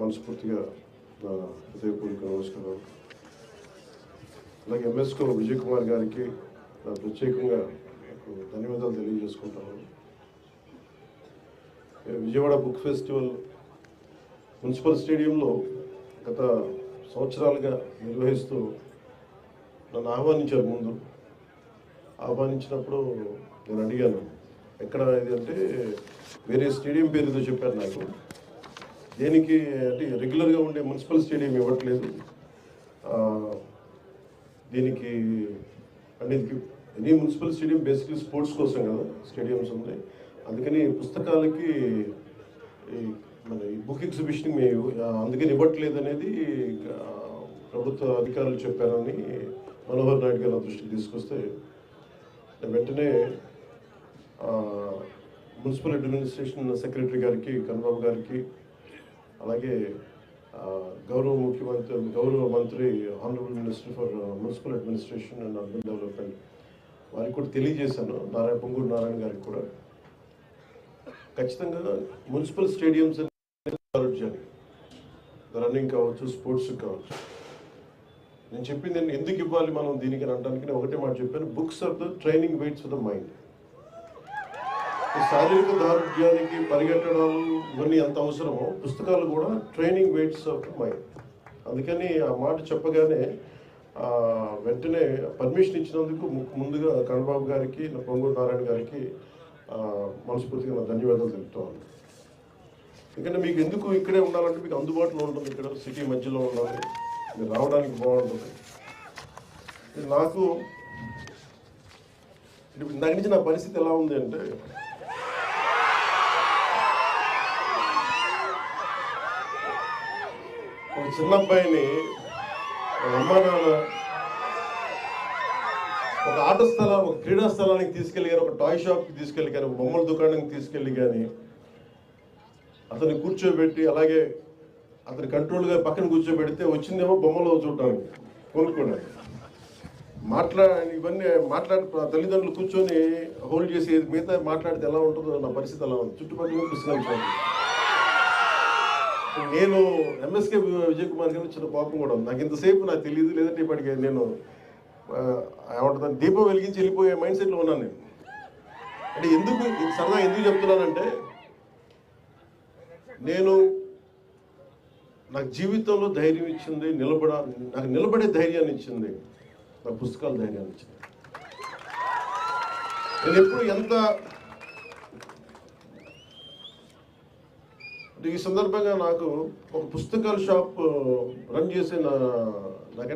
మనస్ఫూర్తిగా నా హృదయపూర్వక నమస్కారాలు. అలాగే ఎంఎస్కో విజయ్ కుమార్ గారికి నా ప్రత్యేకంగా ధన్యవాదాలు తెలియజేసుకుంటాను. విజయవాడ బుక్ ఫెస్టివల్ మున్సిపల్ స్టేడియంలో గత సంవత్సరాలుగా నిర్వహిస్తూ నన్ను ఆహ్వానించారు ముందు. ఆహ్వానించినప్పుడు నేను అడిగాను ఎక్కడ ఇది అంటే వేరే స్టేడియం పేరుతో చెప్పారు నాకు. దేనికి అంటే రెగ్యులర్గా ఉండే మున్సిపల్ స్టేడియం ఇవ్వట్లేదు. దీనికి అంటే any municipal stadium basically sports కోసం కదా స్టేడియంస్ ఉన్నాయి అందుకని పుస్తకాలకి ఈ మన ఈ బుక్ ఎగ్జిబిషన్ మేము అందుకని ఇవ్వట్లేదు అనేది ప్రభుత్వ అధికారులు చెప్పారని మనోహర్ నాయుడు గారు దృష్టికి తీసుకొస్తే వెంటనే మున్సిపల్ అడ్మినిస్ట్రేషన్ సెక్రటరీ గారికి కన్నబాబు గారికి అలాగే గౌరవ ముఖ్యమంత్రి గౌరవ మంత్రి honourable minister for municipal administration and urban development వారికి కూడా తెలియజేశాను. నారాయణ పొంగూరు నారాయణ గారికి కూడా. ఖచ్చితంగా మున్సిపల్ స్టేడియంస్ ఆరోగ్యాన్ని రన్నింగ్ కావచ్చు స్పోర్ట్స్ కావచ్చు. నేను చెప్పింది ఎందుకు ఇవ్వాలి మనం దీనికి అనడానికి నేను ఒకటే మాట చెప్పాను. Books are the training weights for the mind. శారీరక దారుఢ్యానికి పరిగెట్టడాలు ఇవన్నీ ఎంత అవసరమో పుస్తకాలు కూడా ట్రైనింగ్ వెయిట్స్ ఆఫ్ మైండ్. అందుకని ఆ మాట చెప్పగానే వెంటనే పర్మిషన్ ఇచ్చినందుకు ముందుగా కన్నబాబు గారికి నా పొంగూరు నారాయణ గారికి మనస్ఫూర్తిగా నా ధన్యవాదాలు తెలుపుతాను ఎందుకంటే మీకు ఎందుకు ఇక్కడే ఉండాలంటే మీకు అందుబాటులో ఉంటుంది ఇక్కడ సిటీ మధ్యలో ఉండాలి. మీరు రావడానికి బాగుంటుంది. ఇది నాకు ఇప్పుడు ఇందాక నుంచి నా పరిస్థితి ఎలా ఉంది అంటే ఒక చిన్న అబ్బాయిని ఒక నాన్న ఒక ఆట స్థలం ఒక క్రీడా స్థలానికి తీసుకెళ్ళి కానీ ఒక టాయ్ షాప్కి తీసుకెళ్ళి కానీ ఒక బొమ్మల దుకాణానికి తీసుకెళ్ళి కానీ అతన్ని కూర్చోబెట్టి అలాగే అతని కంట్రోల్గా పక్కన కూర్చోబెడితే వచ్చిందేమో బొమ్మలో చూడటానికి కొనుక్కోవడానికి. మాట్లా ఇవన్నీ మాట్లాడి తల్లిదండ్రులు కూర్చొని హోల్డ్ చేసి మిగతా మాట్లాడితే ఎలా ఉంటుందో నా పరిస్థితి ఎలా ఉంది. చుట్టుపక్కల పుస్తకాలు నేను ఎంఎస్కే విజయ్ కుమార్ గారు చిన్న కోపం కూడా ఉంది. నాకు ఇంతసేపు నాకు తెలియదు లేదంటే ఇప్పటికి నేను ఆ, ఏమంటుంది దీపం వెలిగించి వెళ్ళిపోయే మైండ్ సెట్లో ఉన్నాను నేను. అంటే ఎందుకు సరదా ఎందుకు చెప్తున్నానంటే నేను నాకు జీవితంలో ధైర్యం ఇచ్చింది నిలబడ నాకు నిలబడే ధైర్యాన్ని ఇచ్చింది నా పుస్తకాల ధైర్యాన్ని ఇచ్చింది. నేను ఎప్పుడు ఎంత ఈ సందర్భంగా నాకు ఒక పుస్తకాల షాప్ రన్ చేసే నా